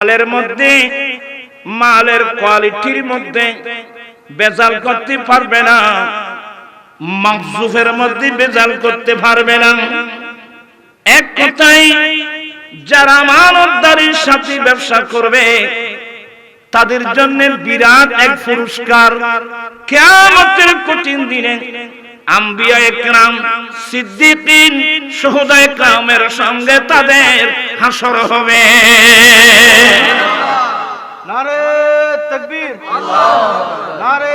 মালের মধ্যে, মালের কোয়ালিটির মধ্যে বেজাল করতে পারবে না, মাকসুফের মধ্যে বেজাল করতে পারবে না। এক কথাই যারা মানবদারির সাথে ব্যবসা করবে, তাদের জন্য বিরাট এক পুরস্কার। কেয়ামতের কঠিন দিনে আম্বিয়া একরাম সিদ্দিকিন শহদা একরামের সঙ্গে তাদের হাসর হবে। নারে তকবীর। নারে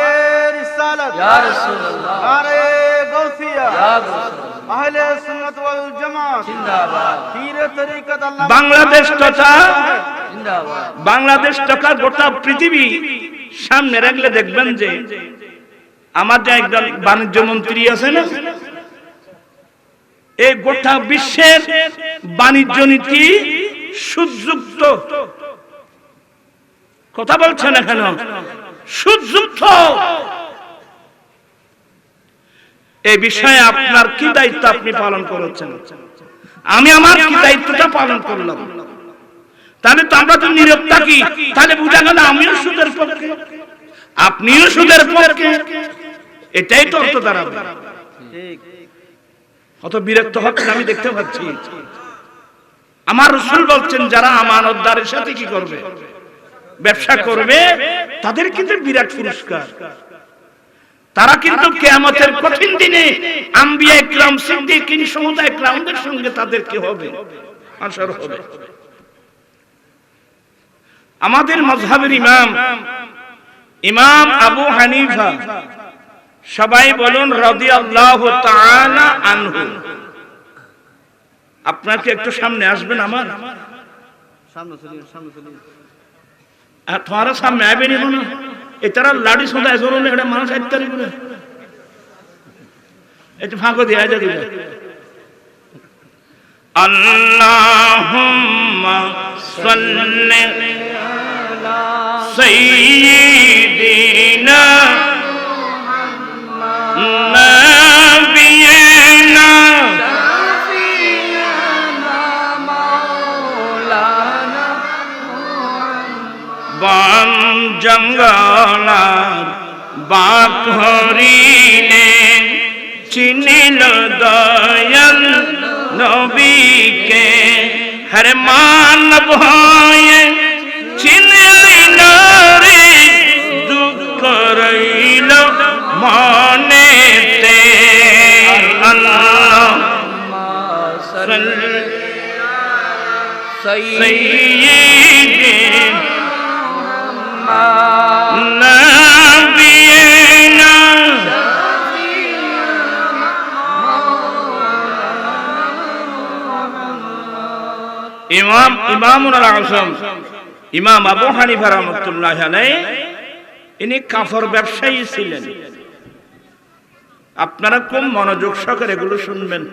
রিসালাত। ইয়া রাসূলুল্লাহ। নারে গাউসিয়া ইয়া রাসূলুল্লাহ। আহলে সুন্নাত ওয়াল জামাত। জিন্দাবাদ। পীর তরিকত আল্লাহ বাংলাদেশ তথা জিন্দাবাদ। বাংলাদেশ তথা গোটা পৃথিবী সামনে রাখলে দেখবেন যে আমার যে একজন বাণিজ্য মন্ত্রী আছে না এই গোটা বিশ্বের বাণিজ্য নীতি সুযুক্ত কথা বলছেন এখন? সুযুক্ত এই বিষয়ে আপনার কি দায়িত্ব আপনি পালন করেছেন? আমি আমার কি দায়িত্বটা পালন করলাম? তাহলে তো আমরা তো নীরব থাকি। তাহলে বুঝা গেল আমিও সুদের পক্ষে। আপনিও সুদের পক্ষে। এটাই তো অর্থ দাঁড়াবে। কত বিরক্ত হচ্ছেন আমি দেখতে পাচ্ছি। আমার রসুল বলছেন যারা আমানতদারের সাথে কি করবে? ব্যবসা করবে তাদের কিন্তু বিরাট পুরস্কার। তারা কিন্তু কেয়ামতের কঠিন দিনে আম্বিয়া ইকরাম সিদ্দিকিন সমুদায় ইকরামদের সঙ্গে তাদের কি হবে? আসর হবে। আমাদের মজহাবের ইমাম ইমাম আবু হানিফা সবাই বলুন রাদিয়াল্লাহু তাআলা আনহু। আপনাকে একটু সামনে আসবেন আমার? তোমার সামনে আইবে নি এটারা লাড়ি সোদায় ধরুন এটা মানুষ ইত্যাদি করে একটু ফাঁকো দিয়ে দিবে। আল্লাহুম্মা সাল্লি সাইয়্যিদিনা বন জঙ্গলার বাক হরিণে চিনিল দয়াল নবীকে। হর মানব হয়ে চিনলি ইমাম ইমামুল আজম, ইমাম আবু হানিফা রাহমাতুল্লাহ আলাইহি, ইনি কাফর ব্যবসায়ী ছিলেন। আপনারা খুব মনোযোগ সহকারে এগুলো শুনবেন।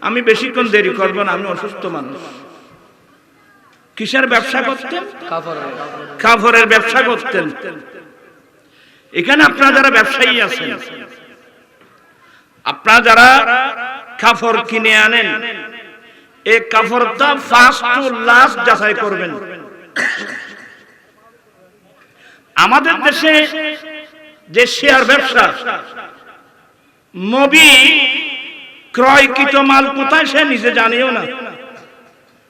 আমি বেশিক্ষণ দেরি করব না, আমি অসুস্থ মানুষ। কিসের ব্যবসা করতেন? কাফরের ব্যবসা করতেন। এখানে আপনারা যারা ব্যবসায়ী আছেন আপনারা যারা কাফর কিনে আনেন এই কাফরটা ফার্স্ট টু লাস্ট যাচাই করবেন। আমাদের দেশে যে শেয়ার ব্যবসা নবী ক্রয়কৃত মাল কোথায় সে নিজে জানিও না।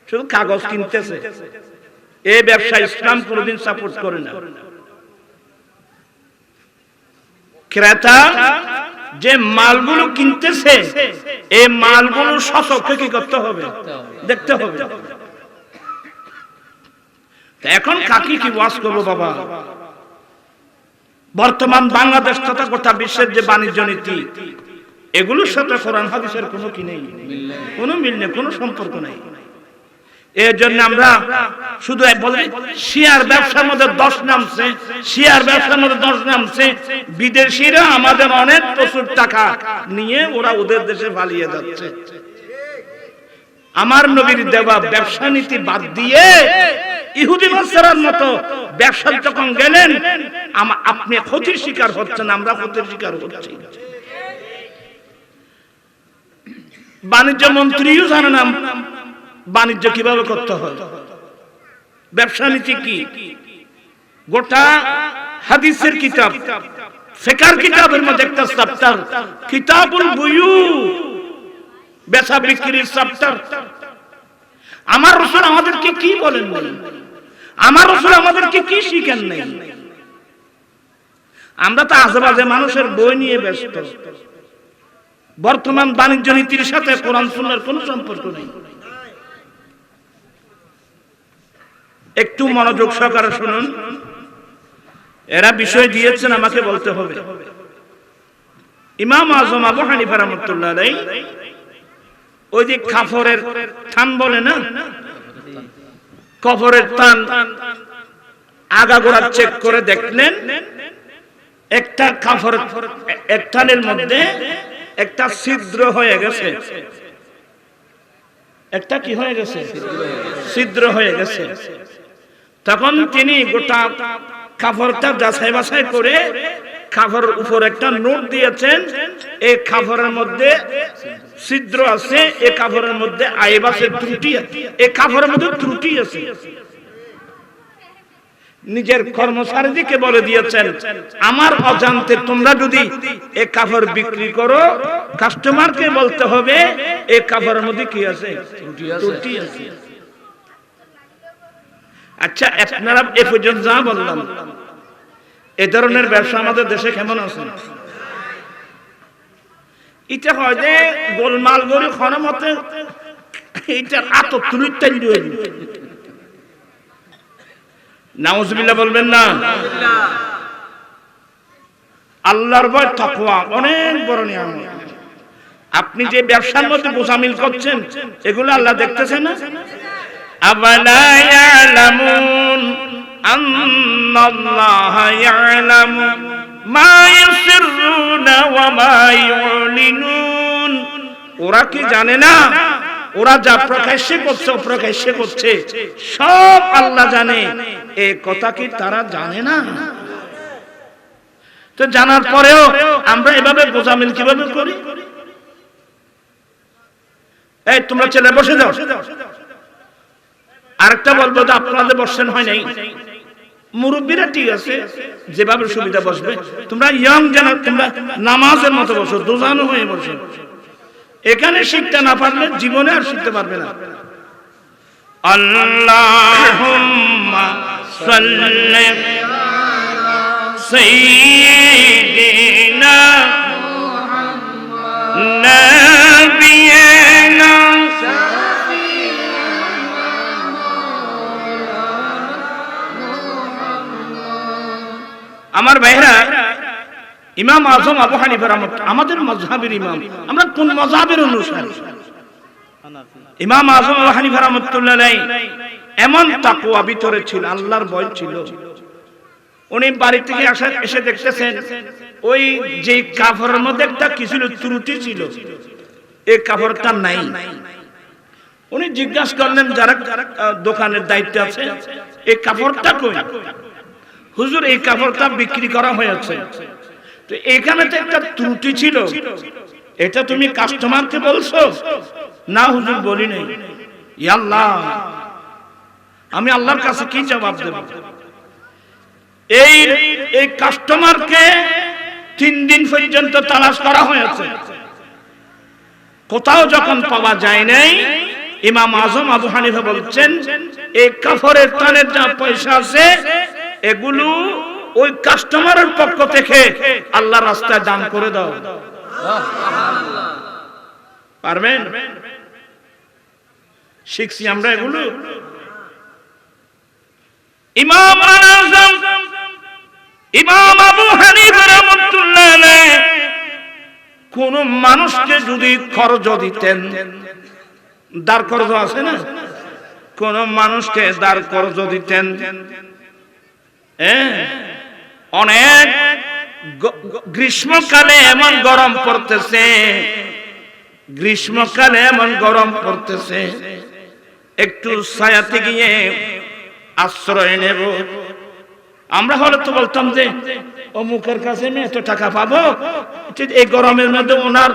শুধু কাগজ কিনতেছে। এই ব্যবসা ইসলাম কোনোদিন সাপোর্ট করে না। ক্রেতা যে মালগুলো কিনতেছে, এই মালগুলো সচক্ষে কি করতে হবে, দেখতে হবে। এখন কাকি কি ওয়াজ করব বাবা? বর্তমান বাংলাদেশ তথা গোটা বিশ্বের যে বাণিজ্য নীতি, এগুলোর সাথে কোরআন হাদিসের কোনো কি নেই? কোনো মিল নেই, কোনো সম্পর্ক নেই। আমরা শুধু শেয়ার ব্যবসার মধ্যে দশ নামছে, শেয়ার ব্যবসার মধ্যে দশ নামছে। বিদেশিরা আমাদের অনেক প্রচুর টাকা নিয়ে ওরা ওদের দেশে যাচ্ছে। আমার নবীর দেওয়া ব্যবসা নীতি বাদ দিয়ে ইহুদি বাচ্চারার মতো ব্যবসা যখন গেলেন আপনি ক্ষতির শিকার হচ্ছেন, আমরা ক্ষতির শিকার হচ্ছি। বাণিজ্য মন্ত্রীও জানে না বাণিজ্য কীভাবে করতে হয়? ব্যবসা নীতি কি? গোটা হাদিসের কিতাব, ফেকার কিতাবের মধ্যে একটা চ্যাপ্টার কিতাবুল বুয়ু বেচা বিক্রির চ্যাপ্টার আমার রসুল আমাদেরকে কি বলেন বলেন আমার রসুল আমাদেরকে কি শিখেন নাই? আমরা তো আজেবাজে মানুষের বই নিয়ে ব্যস্ত। বর্তমান বাণিজ্য নীতির সাথে কোরআন, সুন্নার কোনো সম্পর্ক নেই। একটু মনোযোগ সহকারে শুনুন। এরা বিষয় দিয়েছেন, আমাকে বলতে হবে। ইমাম আজম আবু হানিফা রহমতুল্লাহ ওই যে কাফরের থান বলে না? কফরের টান আগাগোড়া চেক করে দেখলেন, একটা কাফর একটানের মধ্যে একটা ছিদ্র হয়ে গেছে। একটা কি হয়ে গেছে? ছিদ্র হয়ে গেছে। তখন তিনি গোটা কাপড়টা যাচাই বাছাই করে কাপড়ের উপর একটা নোট দিয়েছেন এই কাপড়ের মধ্যে ছিদ্র আছে এই কাপড়ের মধ্যে আইব আছে, ত্রুটি এই কাপড়ের মধ্যে ত্রুটি আছে নিজের কর্মচারীদেরকে বলে দিয়েছেন, আমার অজান্তে তোমরা যদি এই কাপড় বিক্রি করো কাস্টমারকে বলতে হবে এই কাপড়ের মধ্যে কি আছে ত্রুটি আছে। আচ্ছা আপনারা এ পর্যন্ত যা বললাম, এ ধরনের ব্যবসা আমাদের দেশে কেমন আছে? এটা হয় যে গোলমাল গরি ক্ষণমতে এটা আত তুলি তৈরি হয়ে নাউজুবিল্লাহ বলবেন না? আল্লাহর ভয়, তাকওয়া, অনেক বড় নিয়ামত। আপনি যে ব্যবসার মধ্যে গোসামিল করছেন, এগুলো আল্লাহ দেখতেছেন না? أفلا يعلمون أن الله يعلم ما يسرون وما يعلنون ওরা কি জানে না ওরা যা প্রকাশ্যে করছে প্রকাশ্যে করছে সব আল্লাহ জানে এ কথা কি তারা জানে না তো জানার পরেও আমরা এভাবে গোজামিল কিভাবে করি এই তোমরা ছেলে বসে যাও আরেকটা বলব যে আপনাদের বসছেন হয় নাই। মুরব্বীরা ঠিক আছে, যেভাবে সুবিধা বসবে। তোমরা ইয়ং যেন তোমরা নামাজের মতো বসো, দোজানো হয়ে বসো। এখানে শিখতে না পারলে জীবনে আর শিখতে পারবে না। আল্লাহুম্মা সাল্লি সাইয়্যিদিনা নাবিয়িনা আমার ভাইরা ইমাম আজম আবু হানিফা আমাদের মজহাবের ইমাম। আমরা কোন মজহাবের অনুসারী? ইমাম আজম আবু হানিফা রহমতুল্লাহ এমন তাকওয়া ভিতরে ছিল, আল্লাহর ভয় ছিল। উনি বাড়ি থেকে এসে দেখতেছেন, ওই যে কাপড়ের মধ্যে একটা কি ছিল ত্রুটি ছিল এই কাপড়টা নাই। উনি জিজ্ঞাসা করলেন, যারা দোকানের দায়িত্ব আছে এই কাপড়টা কই? হুজুর, এই কাপড়টা বিক্রি করা হয়েছে। তো এখানে তো একটা ত্রুটি ছিল। এটা তুমি কাস্টমারকে বলছো? না, হুজুর, বলি নাই। ই আল্লাহ, আমি আল্লাহর কাছে কি জবাব দেব? এই এই কাস্টমারকে তিন দিন পর্যন্ত তালাশ করা হয়েছে। কোথাও যখন পাওয়া যায় নাই, ইমাম আজম আবু হানিফা বলছেন, এই কাফরের তানের যা পয়সা আছে এগুলো ওই কাস্টমারের পক্ষ থেকে আল্লাহ রাস্তায় দান করে দাও। পারবেন? শিখছি আমরা এগুলো। কোন মানুষকে যদি খরচ দিতেন, দাঁড় খরচ আছে না? কোন মানুষকে দাঁড় খরচ দিতেন অনেক গ- গ- গ্রীষ্মকালে এমন গরম পড়তেছে। গ্রীষ্মকালে এমন গরম পড়তেছে। একটু ছায়াতে গিয়ে আশ্রয় নেব। আমরা হলে তো বলতাম যে, অমুকের কাছে আমি এত টাকা পাবো। এই গরমের মধ্যে ওনার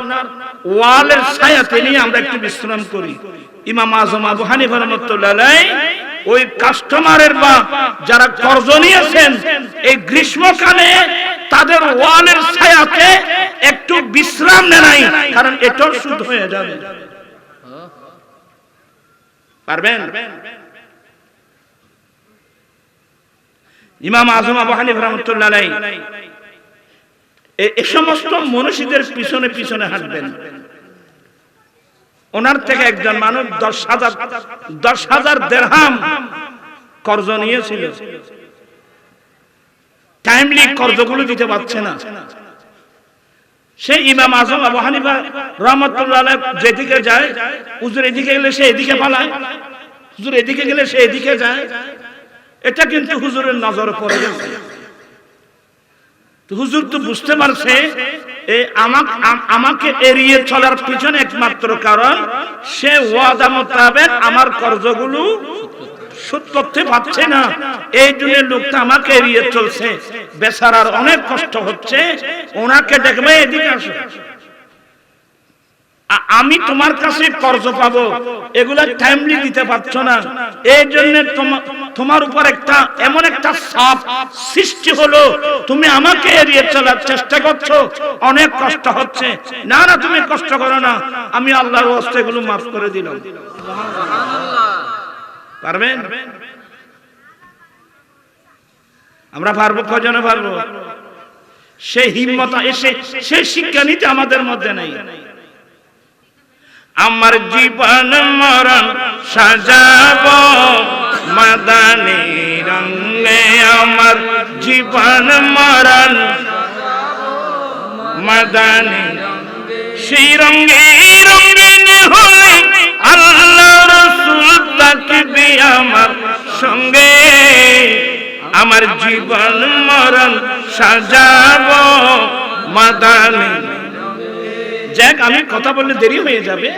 ওয়ালের ছায়াতে নিয়ে আমরা একটু বিশ্রাম করি। ইমাম আজম আবু হানিফা রহমতুল্লাহ আলাইহি ওই কাস্টমারের বা যারা কর্জ নিয়েছেন এই গ্রীষ্মকালে তাদের ওয়ালের ছায়াতে একটু বিশ্রাম নেয় কারণ এটাও শুদ্ধ হয়ে যাবে পারবেন ইমাম আজম আবু হানিফ রহমতুল্লাহ আলাইহি এ- এ সমস্ত মনীষীদের পিছনে পিছনে হাঁটবেন ওনার থেকে একজন মানুষ দশ হাজার দশ হাজার দেড়হাম কর্জ নিয়েছিল। টাইমলি কর্জগুলো দিতে পারছে না। সে ইমাম আজম আবু হানিফা রহমতুল্লাহ যেদিকে যায়, হুজুর এদিকে গেলে সে এদিকে পালায়। হুজুর এদিকে গেলে সে এদিকে যায়। এটা কিন্তু হুজুরের নজরে পড়ে গেছে। হুজুর তো বুঝতে পারছে আমাক- আম- আমাকে এড়িয়ে চলার পিছনে একমাত্র কারণ সে ওয়াদা মোতাবেক আমার কর্জগুলো শোধ করতে পারছে না। এই লোকটা আমাকে এড়িয়ে চলছে। বেচারার অনেক কষ্ট হচ্ছে, ওনাকে দেখবে এদিকে আসো। আমি তোমার কাছে কর্জ পাবো। এগুলা টাইমলি দিতে পারছ না। এই জন্য তোমার উপর একটা, এমন একটা সাপ সৃষ্টি হলো। তুমি আমাকে এড়িয়ে চলার চেষ্টা করছ। অনেক কষ্ট হচ্ছে। না না, তুমি কষ্ট করো না। আমি আল্লাহর ওয়াস্তে এগুলো মাফ করে দিলাম। পারবেন? আমরা পারব, কজনে পারব? সে হিম্মত এসে সেই শিক্ষা নিতে আমাদের মধ্যে নেই। আমার জীবন মরণ সাজাব। মাদানি রঙে আমার জীবন মরণ মাদানি সেই রঙে রঙিন হলে আল্লাহ রসুল তাকবে আমার সঙ্গে। আমার জীবন মরণ সাজাব। মাদানি যাক, আমি কথা বললে দেরি হয়ে যাবে।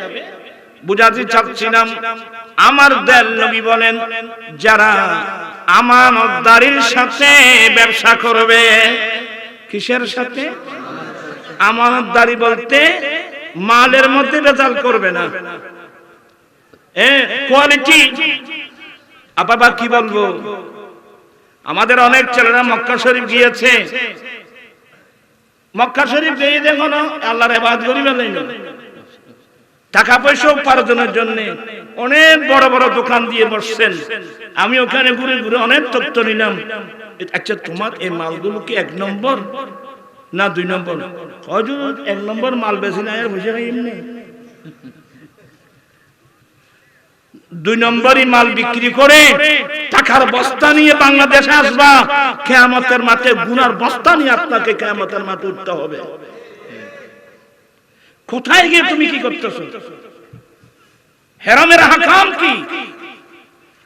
বুঝাতে চাচ্ছিলাম আমার দেল নবী বলেন, যারা আমানতদারির সাথে ব্যবসা করবে, কিসের সাথে? আমানতদারি বলতে মালের মধ্যে রেজাল্ট করবে না। এ কোয়ালিটি আপাবা কি বলব? আমাদের অনেক ছেলেরা মক্কা শরীফ গিয়েছে। মক্কা শরীফ যেই দেখো না, আল্লাহর এবাদ করিবে নাই। টাকা পয়সা উপার্জনের জন্য অনেক বড় বড় দোকান দিয়ে বসছেন। আমি ওখানে ঘুরে ঘুরে অনেক তথ্য নিলাম। আচ্ছা তোমার এই মালগুলো কি এক নম্বর? না দুই নম্বর? হজুর এক নম্বর মাল বেশি নাই আর বুঝে এমনি। দুই নম্বরই মাল বিক্রি করে টাকার বস্তা নিয়ে বাংলাদেশে আসবা। কেয়ামতের মাঠে গুনার বস্তা নিয়ে আপনাকে কেয়ামতের মাঠে উঠতে হবে। কোথায় গিয়ে তুমি কি করতেছো? হেরামের হাকাম কি?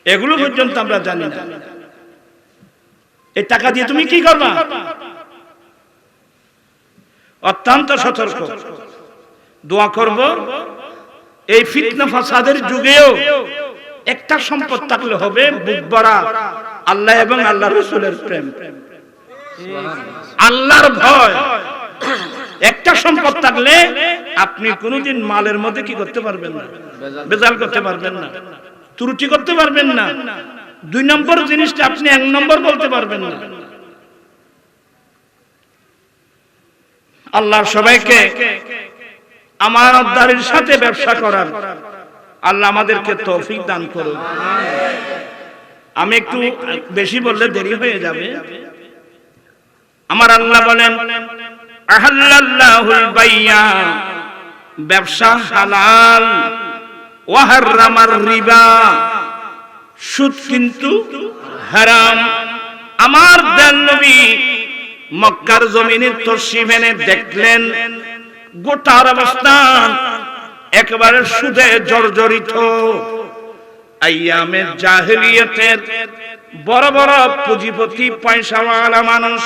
এগুলো পর্যন্ত আমরা জানি না। এই টাকা দিয়ে তুমি কি করবা? অত্যন্ত সতর্ক। দোয়া করব। এই ফিতনা ফাসাদের যুগেও একটা সম্পদ থাকলে হবে বুক ভরা আল্লাহ এবং আল্লাহ রসুলের প্রেম। আল্লাহর ভয়। একটা সম্পদ থাকলে আপনি কোনোদিন মালের মধ্যে কি করতে পারবেন না, বেজাল করতে পারবেন না, ত্রুটি করতে পারবেন না। দুই নম্বর জিনিসটা আপনি এক নম্বর বলতে পারবেন না। আল্লাহ সবাইকে আমানতদারির সাথে ব্যবসা করার। আল্লাহ আমাদেরকে তৌফিক দান করুন আমি একটু বেশি বললে দেরি হয়ে যাবে। আমার আল্লাহ বলেন, আহাল্লাল্লাহুল বাইয়া, ব্যবসা হালাল। ওয়া হারামার রিবা, সুদ কিন্তু হারাম। আমার দেন নবী মক্কার জমিনের এনে দেখলেন গোটার অবস্থান একেবারে সুদে জর্জরিত। বড় বড় পুঁজিপতি, পয়সাওয়ালা মানুষ,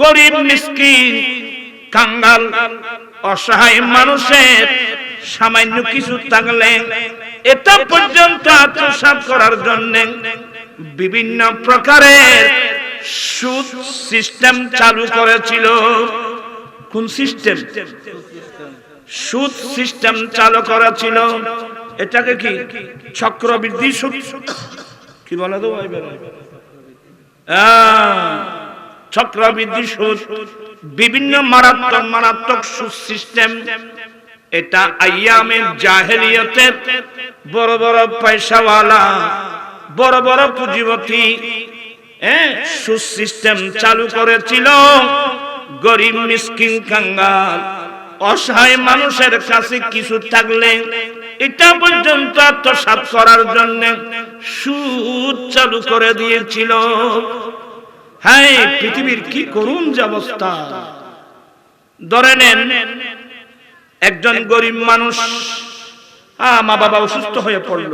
গরিব, মিসকিন, কাঙ্গাল, অসহায় মানুষের সামান্য কিছু থাকলে এটা পর্যন্ত আত্মসাত করার জন্য বিভিন্ন প্রকারের সুদ সিস্টেম চালু করেছিল। কোন সিস্টেম? সুদ সিস্টেম চালু করা ছিল। এটাকে কি? চক্রবৃদ্ধি সুদ? কি বলে তো? চক্রবৃদ্ধি সুদ। বিভিন্ন মারাত্মক মারাত্মক সুদ সিস্টেম। এটা আইয়ামের জাহেলিয়তের বড় বড় পয়সাওয়ালা বড় বড় পুঁজিপতি হ্যাঁ, সুদ সিস্টেম চালু করেছিল। গরিব মিসকিন কাঙ্গাল, অসহায় মানুষের কাছে কিছু থাকলে এটা পর্যন্ত আত্মসাৎ করার জন্য সুদ চালু করে দিয়েছিল। হ্যাঁ পৃথিবীর কি করুন যে অবস্থা। ধরে নেন, একজন গরিব মানুষ মা বাবা অসুস্থ হয়ে পড়ল।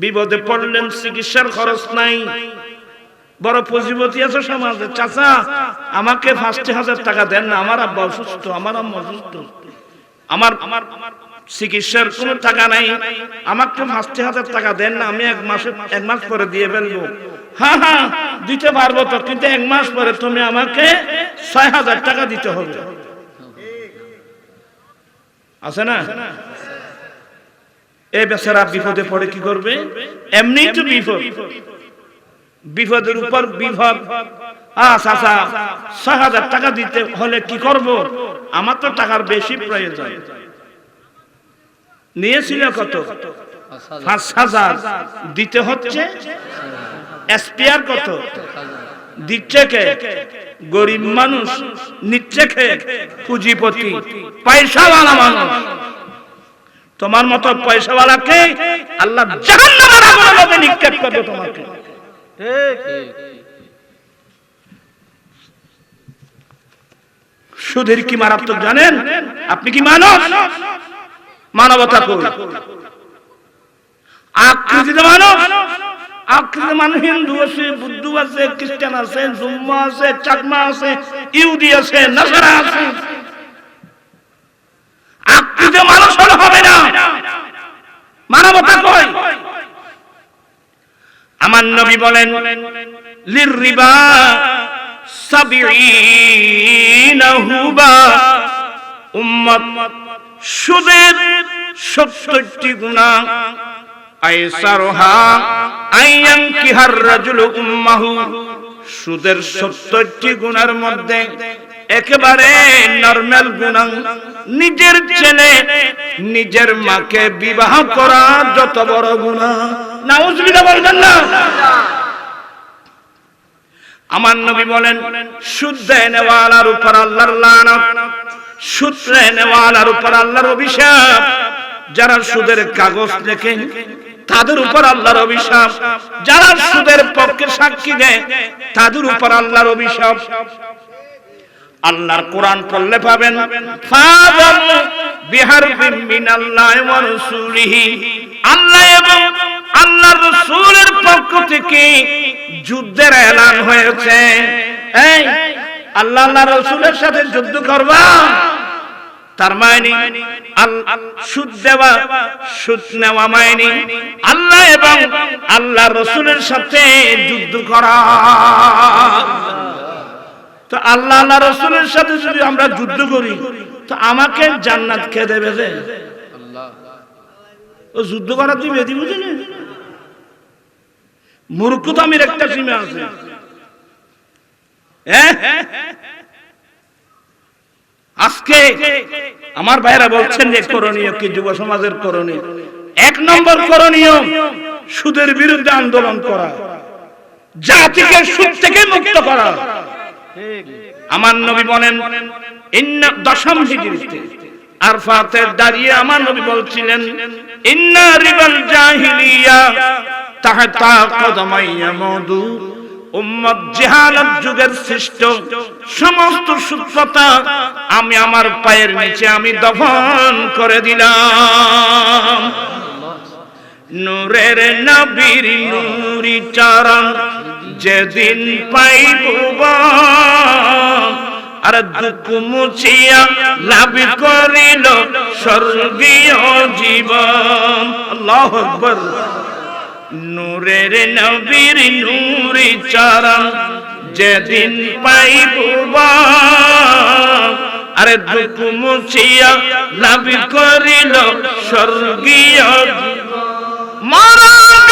বিপদে পড়লেন, চিকিৎসার খরচ নাই। বড় পুঁজিপতি আছে সমাজে। চাচা, আমাকে পাঁচটি হাজার টাকা দেন না, আমার আব্বা অসুস্থ, আমার আম্মা অসুস্থ। আমার আমার চিকিৎসার কোনো টাকা নাই। আমাকে পাঁচটি হাজার টাকা দেন না, আমি এক মাসে, এক মাস পরে দিয়ে ফেলব। হ্যাঁ হ্যাঁ দিতে পারব তো, কিন্তু এক মাস পরে তুমি আমাকে ছয় হাজার টাকা দিতে হবে। আছে না? এই বেচারা বিপদে পড়ে কি করবে? এমনি তো বিপদ। বিপদের উপর বিপদ আচ্ছা আচ্ছা ছয় হাজার টাকা দিতে হলে কি করব? আমার তো টাকার বেশি প্রয়োজন। নিয়েছিল কত? পাঁচ হাজার। দিতে হচ্ছে? কত? দিচ্ছে কে? গরিব মানুষ, নিচ্ছে কে? পুঁজিপতি, পয়সাওয়ালা মানুষ। তোমার মতো পয়সাওয়ালাকে আল্লাহ জাহান্নামের মধ্যে নিক্ষেপ করবে তোমাকে। সুধীর কি মারাত্মক জানেন? আপনি কি মানুষ? মানবতা মানুষ। হিন্দু আছে, বুদ্ধ আছে, খ্রিস্টান আছে, জুম্মা আছে, চাকমা আছে, ইহুদি আছে, নাসারা আছে। আকৃতিত মানুষ হবে না। মানবতা কই? আমার নবী বলেন সুদের সত্তরটি আইয়ান কিহার উম্মাহু। সুদের সত্তরটি গুণার মধ্যে একেবারে নরমাল গুণা। নিজের ছেলে, নিজের মাকে বিবাহ করা যত বড় গুণা। আমার নবী বলেন, সুদ উপর আল্লাহর লানত উপর আল্লাহর অভিশাপ। যারা সুদের কাগজ লেখে, তাদের উপর আল্লাহর অভিশাপ। যারা সুদের পক্ষে সাক্ষী দেয়, তাদের উপর আল্লাহর অভিশাপ। আল্লাহর কোরআন পড়লে পাবেন ওয়া আল্লাহ এবং আল্লাহর রাসূলের পক্ষ থেকে যুদ্ধের এলান হয়েছে। এই, আল্লাহ আল্লাহ রাসূলের সাথে যুদ্ধ করবা। তার মানে সুদ দেওয়া, সুদ নেওয়া মানে আল্লাহ এবং আল্লাহ রসুলের সাথে যুদ্ধ করা। তো আল্লাহ আল্লাহ রসুলের সাথে যদি আমরা যুদ্ধ করি, তো আমাকে জান্নাত খেয়ে দেবে যে? যুদ্ধ করা দিবে দি বুঝলি মূর্খতামির একটা সীমা আছে। আজকে আমার ভাইরা বলছেন যে করণীয় কি, যুব সমাজের করণীয়? এক নম্বর করণীয়, সুদের বিরুদ্ধে আন্দোলন করা। জাতিকে সুদ থেকে মুক্ত করা। আমার নবী বলেন দশম হিজরিতে আরফাতে দাঁড়িয়ে আমার নবী বলছিলেন সমস্ত আমি আমার পায়ের নিচে আমি দফন করে দিলাম। নূরের নবীর নূরি চরণ যেদিন পাইব আর দুঃখ মুছিয়া লাভ করিল স্বর্গীয় জীবন। আল্লাহ আকবার। নূরের নবীর নূরি চরণ যেদিন পাইব আরে দুঃখ মুছিয়া লাভ করিল স্বর্গীয় জীবন।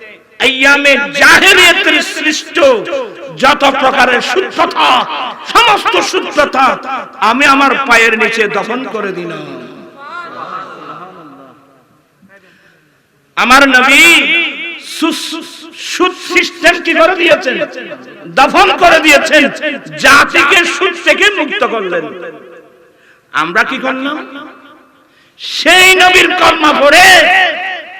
আইয়ামে জাহেলিয়াতের সৃষ্ট যত প্রকারের শুদ্ধতা, সমস্ত শুদ্ধতা আমি আমার পায়ের নিচে দফন করে দিলাম। আমার নবী সুদ সিস্টেম কি করে দিয়েছেন? দফন করে দিয়েছেন, জাতিকে সুদ থেকে মুক্ত করলেন। আমরা কি করলাম? সেই নবীর কর্মা পড়ে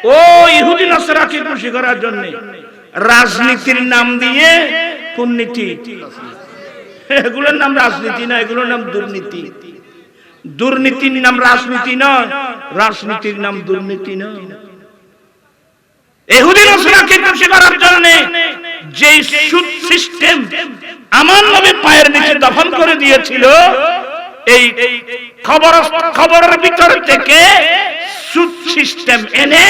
ও ইহুদি নাসরাকে খুশি করার জন্য। রাজনীতির নাম দিয়ে কোন নীতি এগুলোর নাম রাজনীতি না, এগুলোর নাম দুর্নীতি। দুর্নীতির নাম রাজনীতি নয় রাজনীতির নাম দুর্নীতি নয় এহুদি নাসরাকে খুশি করার জন্য যে সুদ সিস্টেম নবী পায়ের নিচে দফন করে দিয়েছিল, এই খবর খবরের ভিতর থেকে সুদ সিস্টেম এনে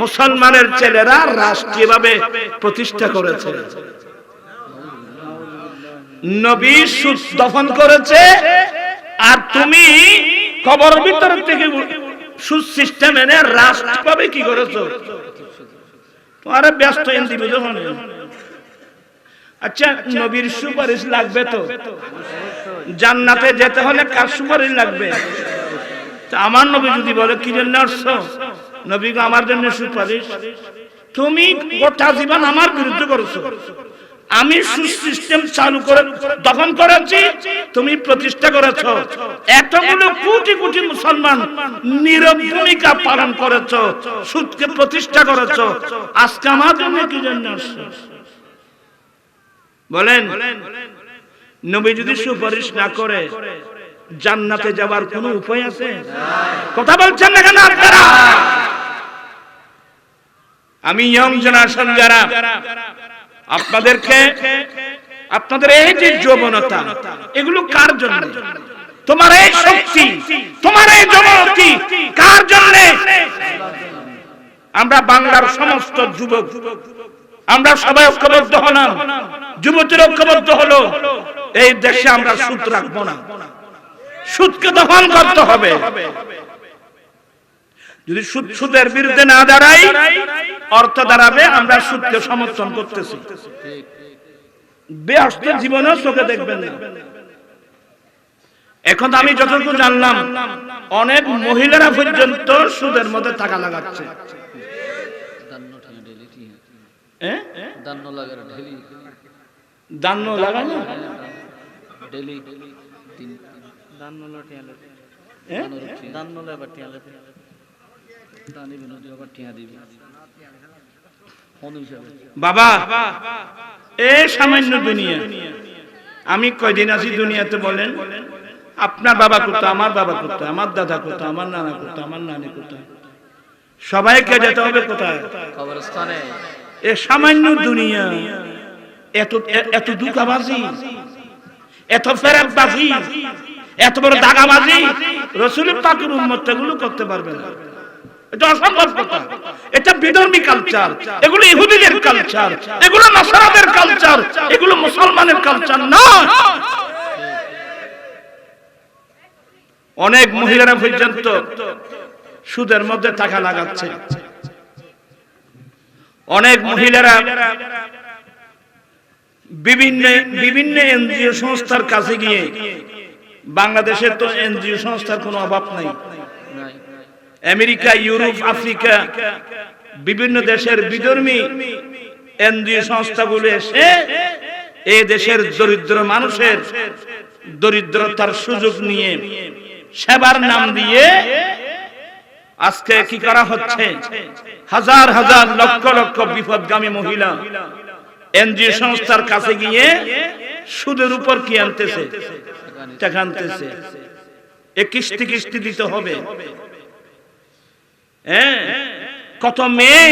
মুসলমানের ছেলেরা রাষ্ট্রীয়ভাবে প্রতিষ্ঠা করেছে। নবী সুদ দফন করেছে আর তুমি খবর ভিতর থেকে সুদ সিস্টেম এনে রাষ্ট্রভাবে কি করেছ? তোমার ব্যস্ত ইন্দিভিজুয়াল হনে আচ্ছা নবীর সুপারিশ লাগবে তো? জান্নাতে যেতে হলে কার সুপারিশ লাগবে? আমার নবী যদি বলে, কি জন্য নবী আমার জন্য সুপারিশ। তুমি গোটা জীবন আমার বিরুদ্ধে করেছ। আমি সুসিস্টেম চালু করে দখল করেছি। তুমি প্রতিষ্ঠা করেছ। এতগুলো কোটি কোটি মুসলমান নীরব ভূমিকা পালন করেছ, সুদকে প্রতিষ্ঠা করেছ। আজকে আমার জন্য কি জন্য বলেন, নবী যদি সুপারিশ না করে জান্নাতে যাওয়ার কোন উপায় আছে? কথা বলছেন না কেন আপনারা? আমি ইয়ং জেনারেশন যারা, আপনাদেরকে আপনাদের এই যে যৌবনতা, এগুলো কার জন্য? তোমার এই শক্তি, তোমার এই যৌবনতি কার জন্য? আমরা বাংলার সমস্ত যুবক, আমরা সবাই ঐক্যবদ্ধ হলাম, যুবতীর ঐক্যবদ্ধ হলো, এই দেশে আমরা সুদ রাখব না। সুদকে দফন করতে হবে। যদি সুদ সুদের বিরুদ্ধে না দাঁড়াই অর্থ দাঁড়াবে আমরা সুদকে সমর্থন করতেছি। বেহস্ত জীবনেও চোখে দেখবেন না। এখন আমি যতটুকু জানলাম অনেক মহিলারা পর্যন্ত সুদের মধ্যে টাকা লাগাচ্ছে। দান্ন লাগানো? ডেলি দান নলে টিয়ালে? দানোর ঠিয়া দান নলে আবার টিয়ালে। দানি বিনোদি আবার ঠিয়া দিবি। বাবা এ সামান্য দুনিয়া। আমি কয়দিন আছি দুনিয়াতে বলেন? আপনার বাবা কোথায় আমার বাবা কোথায় আমার দাদা কোথায় আমার নানা কোথায় আমার নানি কোথায় সবাইকে যেতে হবে কোথায়? কবরস্থানে। এ সামান্য দুনিয়া। এত এত দুকাবাজি এত ফেরাবাজি এত বড় দাগাবাজি? রসুল পাকের উম্মত এগুলো করতে পারবে না। অনেক মহিলারা পর্যন্ত সুদের মধ্যে টাকা লাগাচ্ছে। অনেক মহিলারা বিভিন্ন বিভিন্ন এনজিও সংস্থার কাছে গিয়ে বাংলাদেশের তো এনজিও সংস্থার কোনো অভাব নাই। আমেরিকা, ইউরোপ, আফ্রিকা, বিভিন্ন দেশের বিধর্মী এনজিও সংস্থাগুলো এসে এই দেশের দরিদ্র মানুষের দরিদ্রতার সুযোগ নিয়ে সেবার নাম দিয়ে আজকে কি করা হচ্ছে? হাজার হাজার লক্ষ লক্ষ বিপদগামী মহিলা এনজিও সংস্থার কাছে গিয়ে সুদের উপর কি আনতেছে? টাকা এ কিস্তি কিস্তি দিতে হবে। হ্যাঁ? কত মেয়ে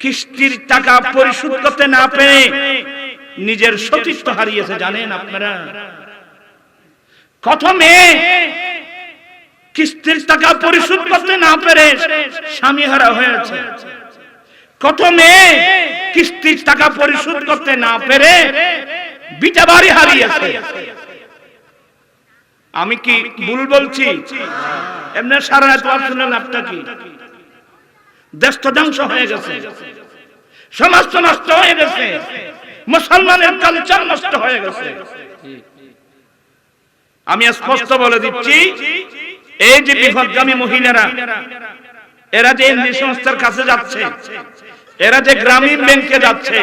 কিস্তির টাকা পরিশোধ করতে না নিজের সতীত্ব হারিয়েছে জানেন আপনারা? কত মেয়ে কিস্তির টাকা পরিশোধ করতে না পেরে স্বামী হারা হয়েছে? কত মেয়ে কিস্তির টাকা পরিশোধ করতে না পেরে বিটা বাড়ি হারিয়েছে? আমি কি ভুল বলছি? এমনি সারা রাত ওয়াজ শুনে লাভটা কি? দেশ তো ধ্বংস হয়ে গেছে। সমাজ তো নষ্ট হয়ে গেছে। মুসলমানের কালচার নষ্ট হয়ে গেছে। আমি স্পষ্ট বলে দিচ্ছি, এই যে বিপদগামী মহিলারা, এরা যে এমনি সংস্থার কাছে যাচ্ছে, এরা যে গ্রামীণ ব্যাংকে যাচ্ছে,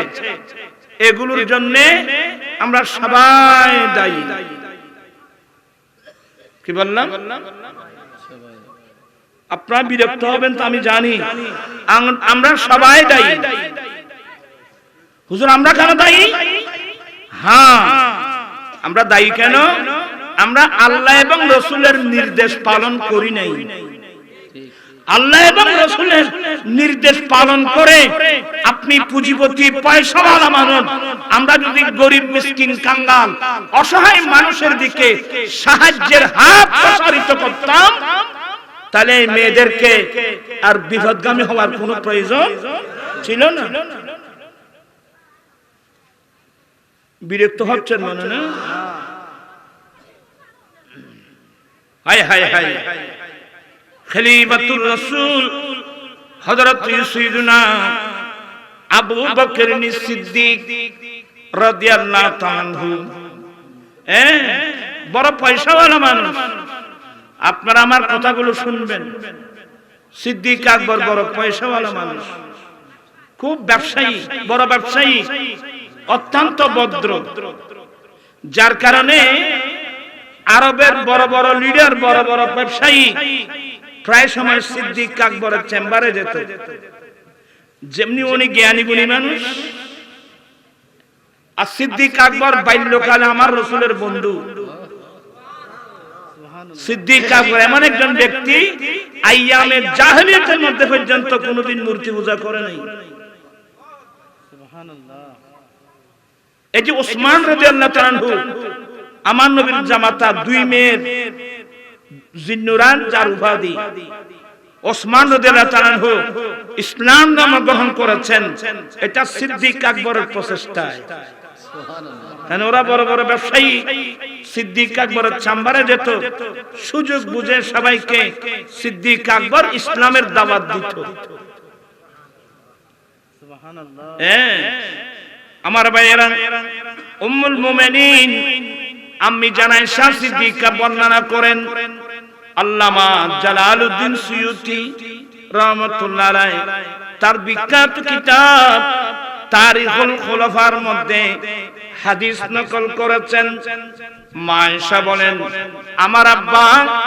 এগুলোর জন্য আমরা সবাই দায়ী। কি বললাম? আপনারা বিরক্ত হবেন তো আমি জানি। আমরা সবাই দায়ী। হুজুর, আমরা কেন দায়ী? হ্যাঁ। আমরা দায়ী কেন? আমরা আল্লাহ এবং রসুলের নির্দেশ পালন করি নাই। আল্লাহ এবং রসুলের নির্দেশ পালন করে আপনি পুঁজিপতি পয়সাওয়ালা মানুষ। আমরা যদি গরিব, মিসকিন, কাঙ্গাল, অসহায় মানুষের দিকে সাহায্যের হাত প্রসারিত করতাম, তাহলে এই মেয়েদেরকে আর বিপদগামী হওয়ার কোনো প্রয়োজন ছিল না। বিরক্ত হচ্ছেন মনে না? হায় হায় হায়। খলিফাতুর রাসূল হযরত সাইয়্যিদুনা আবু বকর সিদ্দিক রাদিয়াল্লাহু তাআলা আনহু হ্যাঁ বড় পয়সাওয়ালা মানুষ। আপনারা আমার কথাগুলো শুনবেন। সিদ্দিক আকবর বড় পয়সাওয়ালা মানুষ। খুব ব্যবসায়ী, বড় ব্যবসায়ী, অত্যন্ত ভদ্র। যার কারণে আরবের বড় বড় লিডার বড় বড় ব্যবসায়ী প্রায় সময় সিদ্দিক আকবরের চেম্বারে যেত। যেমনি উনি জ্ঞানী গুণী মানুষ, আর সিদ্দিক আকবর বাল্যকালে আমার রসুলের বন্ধু। সিদ্দিক আকবর এমন একজন ব্যক্তি, আইয়ামে জাহেলিয়াতের মধ্যে পর্যন্ত কোনোদিন মূর্তি পূজা করে নাই। এই যে ওসমান আমার নবীর জামাতা, দুই মেয়ের জিন্নুরান যার উপাধি। ওসমান রাদিয়াল্লাহু ইসলাম ধর্ম গ্রহণ করেছেন। এটা সিদ্দিক আকবরের প্রচেষ্টায়। ওরা বড় বড় ব্যবসায়ী? সিদ্দিক আকবরের চাম্বারে যেত। সুযোগ বুঝে সবাইকে সিদ্দিক আকবর ইসলামের দাওয়াত দিত। হ্যাঁ। আমার ভাইয়েরা উম্মুল মুমিনিন আম্মি জানাই শাহ সিদ্দিকা বর্ণনা করেন। আল্লামা জালালউদ্দিন সুয়ুতি রহমতুল্লাহ রায় তার বিখ্যাত কিতাব তারিখুল খুলাফার মধ্যে হাদিস নকল করেছেন। মায়েশা বলেন, আমার আব্বা